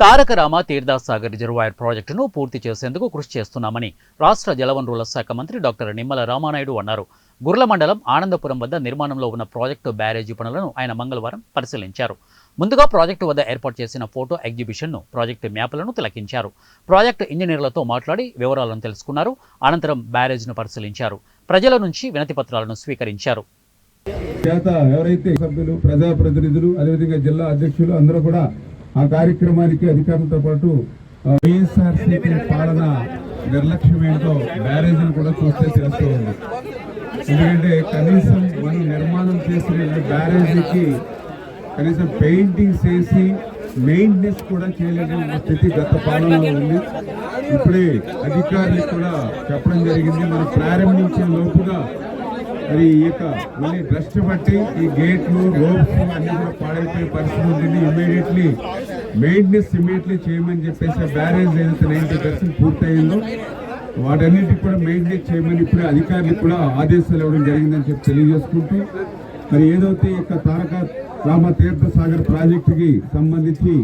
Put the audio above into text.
Taraka Rama Theerthasagar reservoir ప్రాజెక్టును పూర్తి చేసేందుకు కృషి చేస్తున్నామని రాష్ట్ర జలవనరుల శాఖ మంత్రి డాక్టర్ నిమ్మల రామానాయుడు అన్నారు. గుర్ల మండలం ఆనందపురం వద్ద నిర్మాణంలో ఉన్న ప్రాజెక్టు బ్యారేజీ పనులను ఆయన మంగళవారం పరిశీలించారు. ముందుగా ప్రాజెక్టు వద్ద ఏర్పాటు చేసిన ఫోటో ఎగ్జిబిషన్ను ప్రాజెక్టు మ్యాప్లను తిలకించారు. ప్రాజెక్టు ఇంజనీర్లతో మాట్లాడి వివరాలను తెలుసుకున్నారు. అనంతరం బ్యారేజ్ను పరిశీలించారు. ప్రజల నుంచి వినతి పత్రాలను స్వీకరించారు. చేత ఎవరైతే సభ్యులు ప్రజాప్రతినిధులు అదేవిధంగా జిల్లా అధ్యక్షులు అందరూ కూడా ఆ కార్యక్రమానికి అధికారులతో పాటు వైఎస్ఆర్సీపీ పాలన నిర్లక్ష్యం ఏంటో బ్యారేజీని కూడా చూస్తే తెలుస్తూ ఉంది. ఎందుకంటే కనీసం మనం నిర్మాణం చేసిన బ్యారేజీకి కనీసం పెయింటింగ్స్ వేసి మెయింటెనెన్స్ కూడా చేయలేని స్థితి గత పాలనలో ఉంది. ఇప్పుడే అధికారులు కూడా చెప్పడం జరిగింది. మనం ప్రారంభించే లోపుగా మరి ఈ యొక్క మళ్ళీ డస్ట్ బట్టి ఈ గేట్లు రోప్స్ అన్ని కూడా పాడైపోయే పరిస్థితి ఉంటుంది ఇమీడియట్లీ మెయింటెనెన్స్ ఇమీడియట్లీ చేయమని చెప్పేసి బ్యారేజ్ ఏదైతే నైంటీ పర్సెంట్ పూర్తయిందో వాటన్నిటికి కూడా మెయింటెనెన్స్ చేయమని ఇప్పుడు అధికారులకు కూడా ఆదేశాలు ఇవ్వడం జరిగిందని చెప్పి తెలియజేసుకుంటూ మరి ఏదైతే ఈ యొక్క తారక రామ తీర్థ సాగర్ ప్రాజెక్టుకి సంబంధించి